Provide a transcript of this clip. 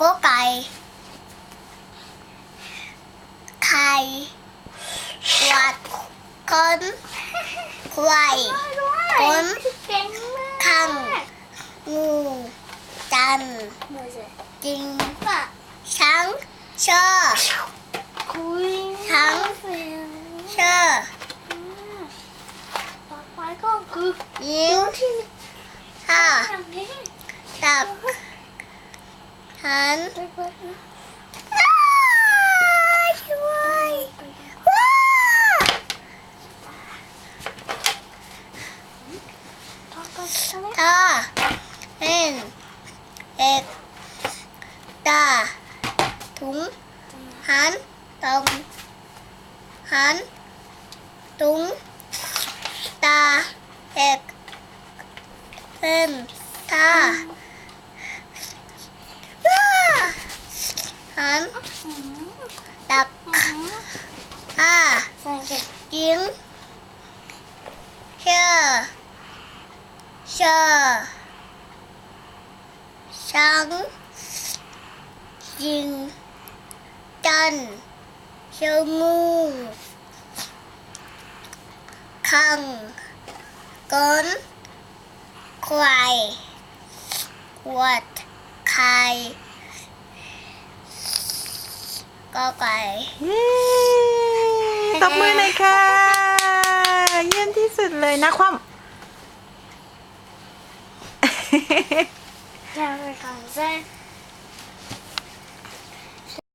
ก็ไก่ ไข่วัดคนควายผมเก่งมากคังงูจันมือสิจริงช้างเชอคุยทั้งเสียงเชอต่อไปก็คือยิง ที่ ห้า อย่างนี้ ตับ หันไปเปิดนะอ้ายช่วยว้าต่ หันตักอืมห้ายิงเชื่อเชื่อช้างยิงจันเชื่องูคังก้นควายขวดไข่ ก็ไก่เย้ตบมือหน่อยค่ะ เยี่ยมที่สุดเลยนะความ จะไปก่อนเส้น